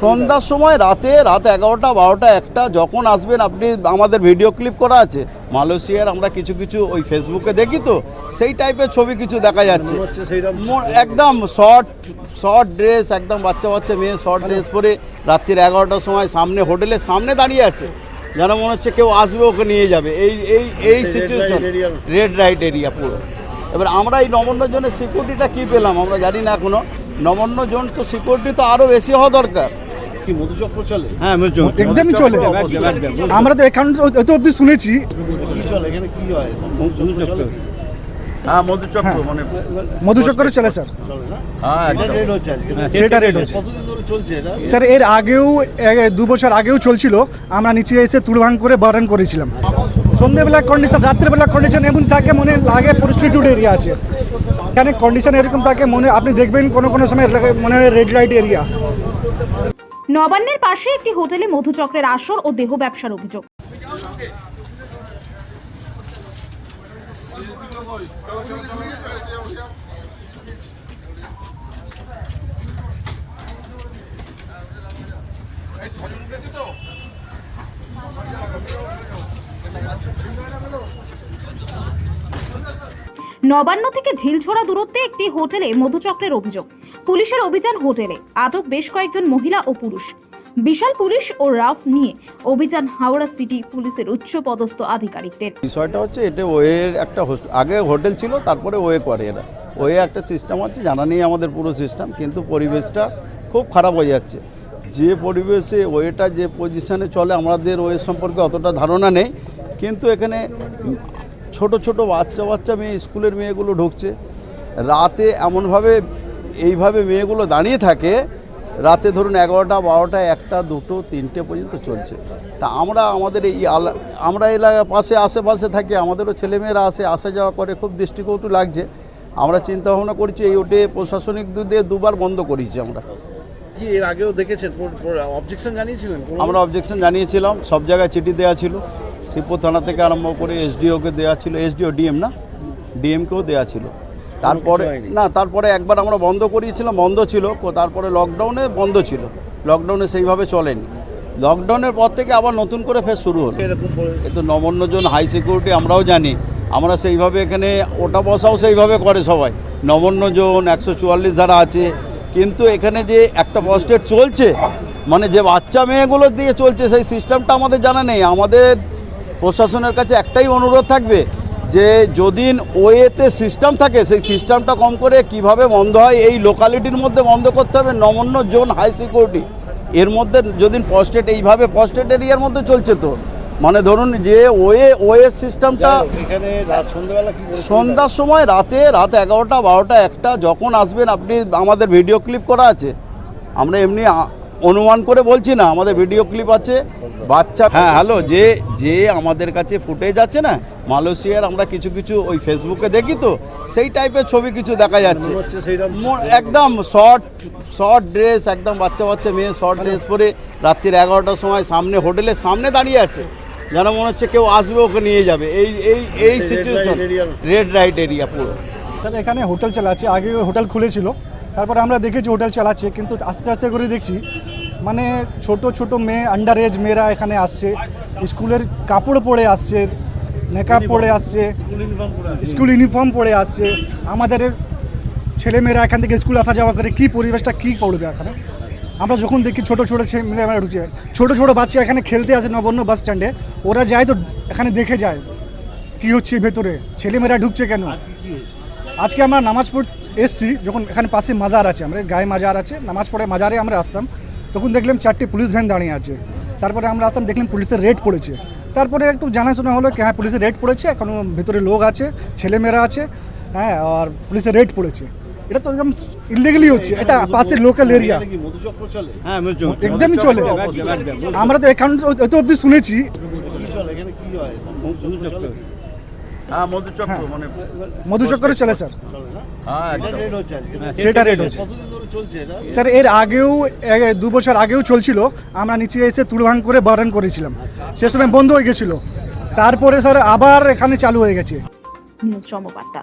সন্ধ্যার সময় রাতে রাত এগারোটা বারোটা একটা যখন আসবেন আপনি আমাদের ভিডিও ক্লিপ করা আছে। মালয়েশিয়ার আমরা কিছু কিছু ওই ফেসবুকে দেখি তো সেই টাইপের ছবি কিছু দেখা যাচ্ছে। একদম শর্ট শর্ট ড্রেস একদম বাচ্চা বাচ্চা মেয়ে শর্ট ড্রেস পরে রাত্রির এগারোটার সময় সামনে হোটেলের সামনে দাঁড়িয়ে আছে। যেন মনে হচ্ছে কেউ আসবে ওকে নিয়ে যাবে। এই এই এই সিচুয়েশন রেড লাইট এরিয়া পুরো। এবার আমরা এই নবান্ন জন্য সিকিউরিটিটা কী পেলাম আমরা জানি না এখনও। নবান্ন জন তো সিকিউরিটি তো আরও বেশি হওয়া দরকার। কি মধুচক্র চলে? হ্যাঁ একদমই চলে। আমরা তো এখান অত অব্দি শুনেছি। চলে এখানে কি হয়? মধুচক্র চলে? হ্যাঁ মধুচক্র মানে মধুচক্র চলে স্যার। হ্যাঁ সেটা হচ্ছে স্যার এর আগেও দু বছর আগেও চলছিল। আমরা নিচে এসে তুড়ভাং করে বারণ করেছিলাম। সন্ধ্যেবেলা কন্ডিশন রাত্রেবেলা কন্ডিশন এমন থাকে মনে লাগে প্রস্টিটিউট এরিয়া আছে। এখানে কন্ডিশন এরকম থাকে মনে, আপনি দেখবেন কোনো কোনো সময় মনে হয় রেড লাইট এরিয়া নবান্নের পাশে একটি হোটেলে মধুচক্রের আসর ও দেহ ব্যবসার অভিযোগ। নবান্ন থেকে ঝিলছোড়া দূরত্বে একটি হোটেলে মধুচক্রের অভিযোগ। পুলিশের অভিযান হোটেলে। আটক বেশ কয়েকজন মহিলা ও পুরুষ। বিশাল পুলিশ ও রাফ নিয়ে অভিযান হাওড়া সিটি পুলিশের উচ্চ পদস্থ আধিকারিকদের। বিষয়টা হচ্ছে এটা ওয়ের একটা আগে হোটেল ছিল, তারপরে ওয়ে করে এরা। ওয়ে একটা সিস্টেম আছে, জানা নেই আমাদের পুরো সিস্টেম কিন্তু পরিবেশটা খুব খারাপ হয়ে যাচ্ছে। যে পরিবেশে ওয়েটা যে পজিশনে চলে, আমাদের ওয়ে সম্পর্কে অতটা ধারণা নেই, কিন্তু এখানে ছোট ছোট বাচ্চা বাচ্চা মেয়ে স্কুলের মেয়েগুলো ঢুকছে। রাতে এমনভাবে এইভাবে মেয়েগুলো দাঁড়িয়ে থাকে রাতে ধরুন এগারোটা বারোটা একটা দুটো তিনটে পর্যন্ত চলছে। তা আমরা আমাদের এই আলা- আমরা এলাকা পাশে আশেপাশে থাকি আমাদেরও ছেলেমেয়েরা আসে আসা যাওয়া করে খুব দৃষ্টিকটু লাগছে। আমরা চিন্তা ভাবনা করছি এই ওটে প্রশাসনিক দুধে দুবার বন্ধ করেছি আমরা। কি এর আগেও দেখেছেন? অবজেকশন জানিয়েছিলেন? আমরা অবজেকশন জানিয়েছিলাম সব জায়গায় চিঠি দেওয়া ছিল। শিবপুর থানা থেকে আরম্ভ করে এসডিওকে দেওয়া ছিল এসডিও ডিএম না? ডিএমকেও দেওয়া ছিল। তারপরে না তারপরে একবার আমরা বন্ধ করিয়েছিলাম বন্ধ ছিল তারপরে লকডাউনে বন্ধ ছিল। লকডাউনে সেইভাবে চলেনি। লকডাউনের পর থেকে আবার নতুন করে ফের শুরু হলো। এরকম করে- এ তো হাই সিকিউরিটি আমরাও জানি। আমরা সেইভাবে এখানে ওটা বসাও সেইভাবে করে সবাই। নবান্নজন একশো চুয়াল্লিশ ধারা আছে। কিন্তু এখানে যে একটা পোস্টেড চলছে মানে যে বাচ্চা মেয়েগুলো দিয়ে চলছে সেই সিস্টেমটা আমাদের জানা নেই। আমাদের প্রশাসনের কাছে একটাই অনুরোধ থাকবে যে যদি ওয়েতে সিস্টেম থাকে সেই সিস্টেমটা কম করে কীভাবে বন্ধ হয় এই লোকালিটির মধ্যে বন্ধ করতে হবে নমন্য জোন হাই সিকিউরিটি। এর মধ্যে যদি পোস্টেড এইভাবে পোস্টেড এরিয়ার মধ্যে চলছে তো। মানে ধরুন যে ওয়ে ওয়ে সিস্টেমটা সন্ধ্যার সময় রাতে রাত এগারোটা বারোটা একটা যখন আসবেন আপনি আমাদের ভিডিও ক্লিপ করা আছে। আমরা এমনি অনুমান করে বলছি না আমাদের ভিডিও ক্লিপ আছে। বাচ্চা হ্যাঁ হ্যালো যে যে আমাদের কাছে ফুটেজ আছে না মালয়েশিয়ার আমরা কিছু কিছু ওই ফেসবুকে দেখি তো সেই টাইপের ছবি কিছু দেখা যাচ্ছে। হচ্ছে সেইরকম একদম শর্ট শর্ট ড্রেস একদম বাচ্চা বাচ্চা মেয়ে শর্ট ড্রেস পরে রাত্রির এগারোটার সময় সামনে হোটেলের সামনে দাঁড়িয়ে আছে। যেন মনে হচ্ছে কেউ আসবে ওকে নিয়ে যাবে। এই এই এই সিচুয়েশন রেড রাইট এরিয়া পুরো। তাহলে এখানে হোটেল চালাচ্ছে আগে হোটেল খুলেছিল তারপরে আমরা দেখেছি হোটেল চালাচ্ছে কিন্তু আস্তে আস্তে করে দেখছি মানে ছোট ছোট মেয়ে আন্ডার এজ মেয়েরা এখানে আসছে। স্কুলের কাপড় পরে আসছে মেকআপ পরে আসছে স্কুল ইউনিফর্ম পরে আসছে। আমাদের ছেলেমেয়েরা এখান থেকে স্কুল আসা যাওয়া করে কী পরিবেশটা কী করবে এখানে? আমরা যখন দেখি ছোট ছোট ছেলেমেয়েরা ঢুকছে। ছোট ছোট বাচ্চা এখানে খেলতে আসে নবান্ন বাস স্ট্যান্ডে ওরা যায় তো এখানে দেখে যায় কী হচ্ছে ভেতরে। ছেলেমেয়েরা ঢুকছে কেন? আজকে আমরা নামাজ পড় এসছি যখন এখানে পাশে মাজার আছে আমরা গায়ে মাজার আছে। নামাজ পড়ে মাজারে আমরা আসতাম। তখন দেখলাম চারটে পুলিশ ভ্যান দাঁড়িয়ে আছে। তারপরে আমরা আসলাম দেখলাম পুলিশের রেড পড়েছে। তারপরে একটু জানাশোনা হলো কি হ্যাঁ পুলিশের রেড পড়েছে এখনও ভেতরে লোক আছে ছেলেমেয়েরা আছে হ্যাঁ আর পুলিশের রেড পড়েছে। এটা তো একদম ইলিগালি হচ্ছে এটা পাশের লোকাল এরিয়া হ্যাঁ একদমই চলে। আমরা তো এখান এত অব্দি শুনেছি। হয়? মধুচক্র চলে? মধুচক্র। মধুচক্র চলে স্যার। সেটা। রেড হচ্ছে স্যার এর আগেও দু বছর আগেও চলছিল। আমরা নিচে এসে তুলভাং করে বারণ করেছিলাম। সে সময় বন্ধ হয়ে গেছিল। তারপরে স্যার আবার এখানে চালু হয়ে গেছে। নিউজ সমবার্তা।